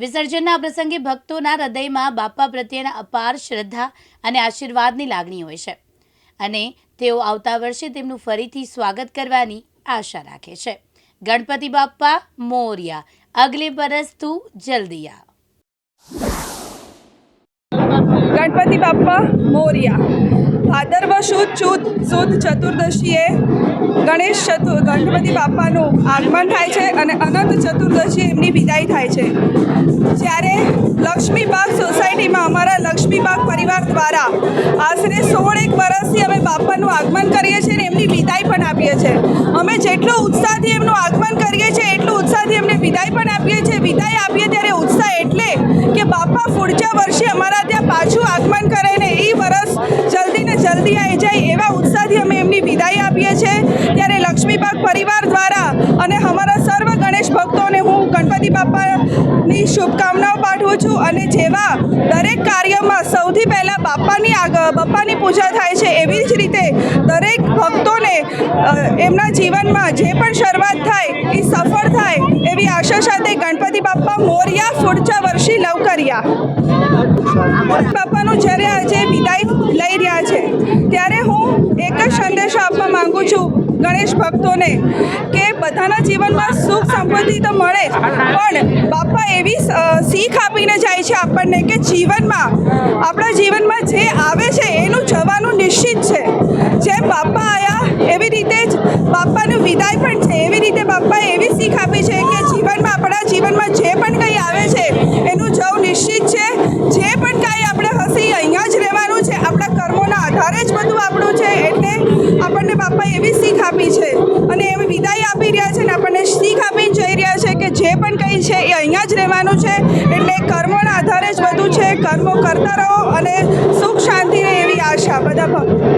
વિસર્જનના પ્રસંગે ભક્તોના હૃદયમાં બાપા પ્રત્યેના અપાર શ્રદ્ધા અને આશીર્વાદની લાગણી હોય છે. અને તેઓ આવતા વર્ષે તેમનું ફરીથી સ્વાગત કરવાની આશા રાખે છે. ગણપતિ બાપ્પા, મોર્યા. અગલે બરસ તું જલ્દીયા. ગણપતિ બાપ્પા, મોર્યા. શુદ્ધ શુદ્ધ શુદ્ધ ચતુર્દશીએ ગણેશ ચતુ, ગણપતિ બાપાનું આગમન થાય છે અને અનંત ચતુર્દશી એમની વિદાય થાય છે. જ્યારે લક્ષ્મીબાગ સોસાયટીમાં અમારા લક્ષ્મીબાગ પરિવાર દ્વારા આશરે સોળ એક વર્ષથી અમે બાપાનું આગમન કરીએ છીએ અને એમની વિદાય પણ આપીએ છીએ. અમે જેટલો ઉત્સાહથી એમનું આગમન કરીએ છીએ, એટલું ઉત્સાહથી એમને વિદાય પણ આપીએ છીએ. વિદાય આપીએ ત્યારે પરિવાર દ્વારા અને અમારા સર્વ ગણેશ ભક્તોને હું ગણપતિ બાપાની શુભકામનાઓ પાઠવું છું અને જેવા દરેક કાર્યમાં સૌથી પહેલાં બાપાની આગ, બાપાની પૂજા થાય છે એવી જ રીતે દરેક ભક્તોને એમના જીવનમાં જે પણ શરૂઆત થાય એ સફળ થાય એવી આશા સાથે ગણપતિ બાપ્પા મોર્યા ફૂડચા વર્ષી લવકરિયા. બાપાનું જ્યારે આજે વિદાય લઈ રહ્યા છે, ત્યારે હું એક જ સંદેશો આપવા માંગુ છું. ગણેશ ભક્તોને કે બધાના જીવનમાં સુખ સંપત્તિ તો મળે પણ બાપા એવી શીખ આપીને જાય છે આપણને કે જીવનમાં, આપણા જીવનમાં જે આવે છે એનું જવાનું નિશ્ચિત છે. જેમ બાપા આવ્યા એવી રીતે જ બાપાનું વિદાય પણ છે. એવી રીતે બાપાએ એવી શીખ આપી છે કે જીવનમાં, આપણા જીવનમાં જે પણ કંઈ આવે છે એનું જવું નિશ્ચિત છે. જે પણ કાંઈ આપણે હસી અહીંયા જ રહેવાનું છે. આપણા કર્મોના આધારે જ બધું આપણું છે. એટલે આપણને બાપાએ એવી શીખ આપી છે. અને એવી વિદાય આપી રહ્યા છે ને આપણને શીખ આપીને જઈ રહ્યા છે કે જે પણ કંઈ છે એ અહીંયા જ રહેવાનું છે. એટલે કર્મોના આધારે જ બધું છે. કર્મો કરતા રહો અને સુખ શાંતિ રહે એવી આશા. બધા ભક્તો.